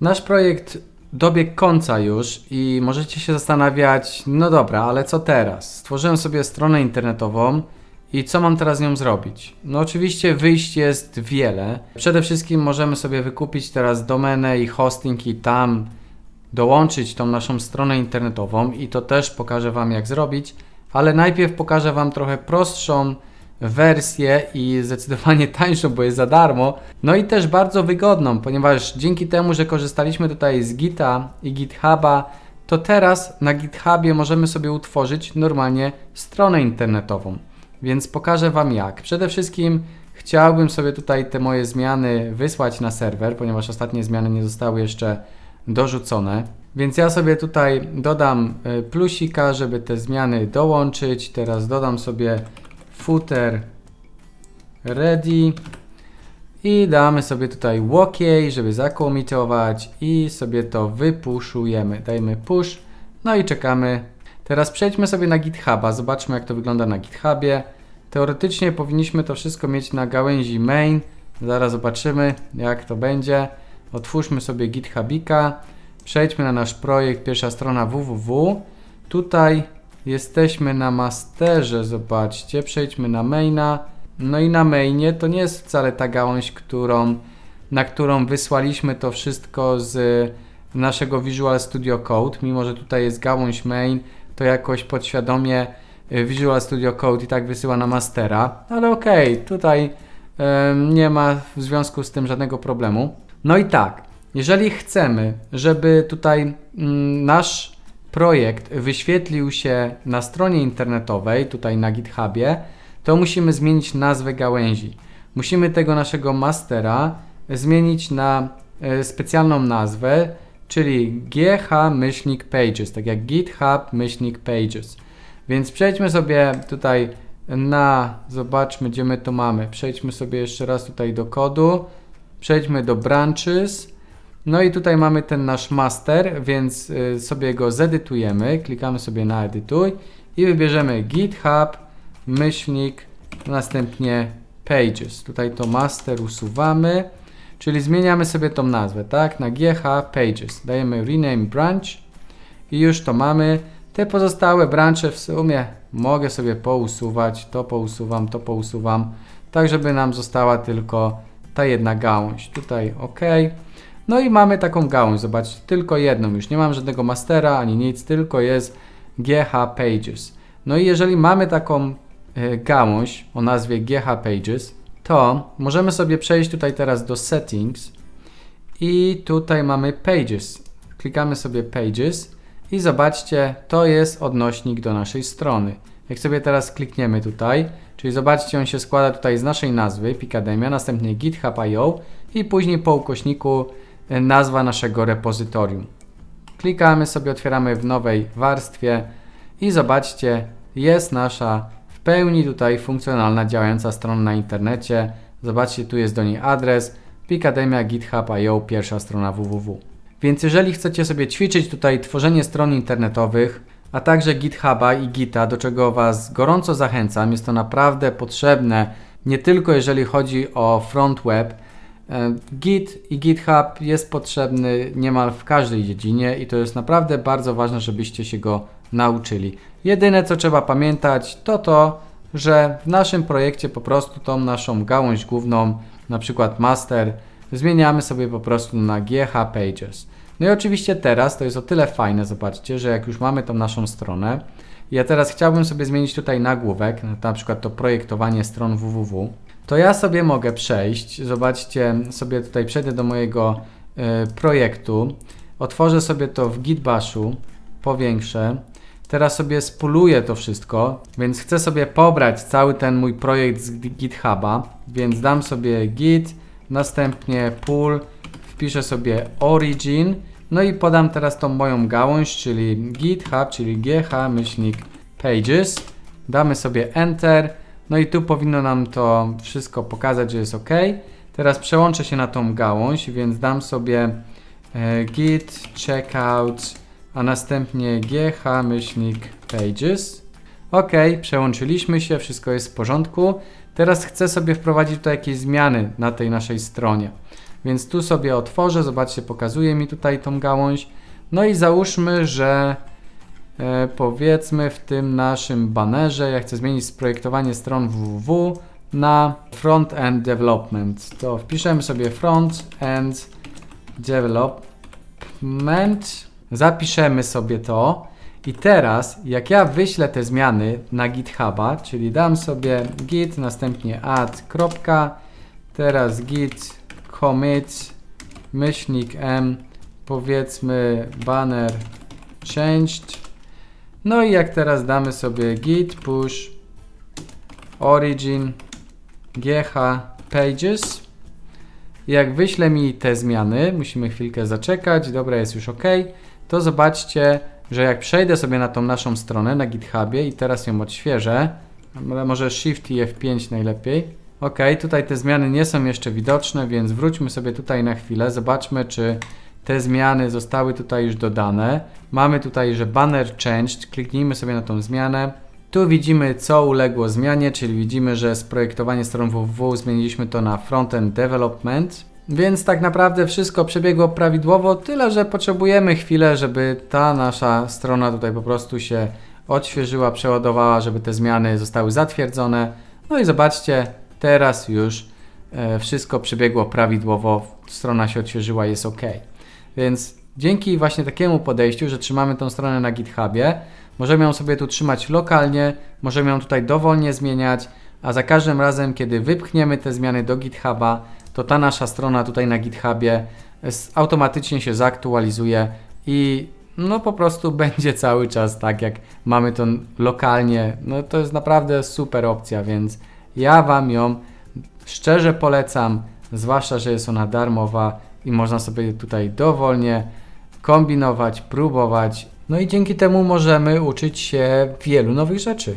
Nasz projekt dobiegł końca już i możecie się zastanawiać, no dobra, ale co teraz? Stworzyłem sobie stronę internetową i co mam teraz z nią zrobić? No oczywiście wyjść jest wiele. Przede wszystkim możemy sobie wykupić teraz domenę i hosting i tam dołączyć tą naszą stronę internetową i to też pokażę Wam jak zrobić, ale najpierw pokażę Wam trochę prostszą wersję i zdecydowanie tańszą, bo jest za darmo. No i też bardzo wygodną, ponieważ dzięki temu, że korzystaliśmy tutaj z Gita i GitHuba, to teraz na GitHubie możemy sobie utworzyć normalnie stronę internetową. Więc pokażę Wam jak. Przede wszystkim chciałbym sobie tutaj te moje zmiany wysłać na serwer, ponieważ ostatnie zmiany nie zostały jeszcze dorzucone. Więc ja sobie tutaj dodam y, plusika, żeby te zmiany dołączyć. Teraz dodam sobie footer ready i damy sobie tutaj OK, żeby zakomitować i sobie to wypuszujemy. Dajmy push, no i czekamy. Teraz przejdźmy sobie na GitHuba, zobaczmy jak to wygląda na GitHubie. Teoretycznie powinniśmy to wszystko mieć na gałęzi main. Zaraz zobaczymy jak to będzie. Otwórzmy sobie GitHubika. Przejdźmy na nasz projekt, pierwsza strona www. Tutaj jesteśmy na masterze, zobaczcie. Przejdźmy na maina. No i na mainie to nie jest wcale ta gałąź, którą, na którą wysłaliśmy to wszystko z naszego Visual Studio Code. Mimo, że tutaj jest gałąź main, to jakoś podświadomie y, Visual Studio Code i tak wysyła na mastera. Ale okej, okay, tutaj nie ma w związku z tym żadnego problemu. No i tak, jeżeli chcemy, żeby tutaj mm, nasz projekt wyświetlił się na stronie internetowej, tutaj na GitHubie, to musimy zmienić nazwę gałęzi. Musimy tego naszego mastera zmienić na e, specjalną nazwę, czyli gh-pages, tak jak github-pages. Więc przejdźmy sobie tutaj na, zobaczmy gdzie my to mamy. Przejdźmy sobie jeszcze raz tutaj do kodu, przejdźmy do branches, no i tutaj mamy ten nasz master, więc y, sobie go zedytujemy. Klikamy sobie na edytuj i wybierzemy GitHub, myślnik, następnie pages. Tutaj to master usuwamy, czyli zmieniamy sobie tą nazwę, tak? Na GH pages. Dajemy rename branch i już to mamy. Te pozostałe branche w sumie mogę sobie pousuwać. To pousuwam, to pousuwam, tak żeby nam została tylko ta jedna gałąź. Tutaj OK. No i mamy taką gałąź, zobaczcie, tylko jedną, już nie mam żadnego mastera ani nic, tylko jest GH Pages. No i jeżeli mamy taką y, gałąź o nazwie GH Pages, to możemy sobie przejść tutaj teraz do Settings i tutaj mamy Pages. Klikamy sobie Pages i zobaczcie, to jest odnośnik do naszej strony. Jak sobie teraz klikniemy tutaj, czyli zobaczcie, on się składa tutaj z naszej nazwy, Picademia, następnie GitHub.io i później po ukośniku nazwa naszego repozytorium. Klikamy sobie, otwieramy w nowej warstwie i zobaczcie, jest nasza w pełni tutaj funkcjonalna, działająca strona na internecie. Zobaczcie, tu jest do niej adres Picademia GitHub.io, pierwsza strona www. Więc jeżeli chcecie sobie ćwiczyć tutaj tworzenie stron internetowych, a także GitHuba i Gita, do czego Was gorąco zachęcam, jest to naprawdę potrzebne nie tylko jeżeli chodzi o front web, Git i GitHub jest potrzebny niemal w każdej dziedzinie i to jest naprawdę bardzo ważne, żebyście się go nauczyli. Jedyne co trzeba pamiętać to to, że w naszym projekcie po prostu tą naszą gałąź główną, na przykład master, zmieniamy sobie po prostu na GH Pages. No i oczywiście teraz to jest o tyle fajne, zobaczcie, że jak już mamy tą naszą stronę, ja teraz chciałbym sobie zmienić tutaj nagłówek, na przykład to projektowanie stron www to ja sobie mogę przejść. Zobaczcie, sobie tutaj przejdę do mojego y, projektu. Otworzę sobie to w Gitbashu, powiększę. Teraz sobie spuluję to wszystko, więc chcę sobie pobrać cały ten mój projekt z GitHuba, więc dam sobie git, następnie pull, wpiszę sobie origin, no i podam teraz tą moją gałąź, czyli GitHub, czyli gh-pages. Damy sobie enter no i tu powinno nam to wszystko pokazać, że jest OK. Teraz przełączę się na tą gałąź, więc dam sobie e, git checkout, a następnie gh-pages. OK, przełączyliśmy się, wszystko jest w porządku. Teraz chcę sobie wprowadzić tutaj jakieś zmiany na tej naszej stronie. Więc tu sobie otworzę, zobaczcie, pokazuje mi tutaj tą gałąź. No i załóżmy, że powiedzmy w tym naszym banerze, ja chcę zmienić projektowanie stron www na front-end development. To wpiszemy sobie front-end development, zapiszemy sobie to. I teraz jak ja wyślę te zmiany na GitHuba, czyli dam sobie git, następnie add, kropka, teraz git commit, myślnik m, powiedzmy banner changed, no i jak teraz damy sobie git push origin gh pages jak wyśle mi te zmiany, musimy chwilkę zaczekać, dobra jest już ok, to zobaczcie, że jak przejdę sobie na tą naszą stronę na GitHubie i teraz ją odświeżę, może Shift i F5 najlepiej. Ok, tutaj te zmiany nie są jeszcze widoczne, więc wróćmy sobie tutaj na chwilę, zobaczmy czy te zmiany zostały tutaj już dodane. Mamy tutaj, że banner changed, kliknijmy sobie na tą zmianę. Tu widzimy co uległo zmianie, czyli widzimy, że sprojektowanie stron www zmieniliśmy to na frontend development. Więc tak naprawdę wszystko przebiegło prawidłowo, tyle że potrzebujemy chwilę, żeby ta nasza strona tutaj po prostu się odświeżyła, przeładowała, żeby te zmiany zostały zatwierdzone. No i zobaczcie, teraz już e, wszystko przebiegło prawidłowo, strona się odświeżyła, jest ok. Więc dzięki właśnie takiemu podejściu, że trzymamy tą stronę na GitHubie, możemy ją sobie tu trzymać lokalnie, możemy ją tutaj dowolnie zmieniać, a za każdym razem, kiedy wypchniemy te zmiany do GitHuba, to ta nasza strona tutaj na GitHubie s- automatycznie się zaktualizuje i no po prostu będzie cały czas tak, jak mamy to lokalnie. No to jest naprawdę super opcja, więc ja Wam ją szczerze polecam, zwłaszcza, że jest ona darmowa i można sobie tutaj dowolnie kombinować, próbować. No i dzięki temu możemy uczyć się wielu nowych rzeczy.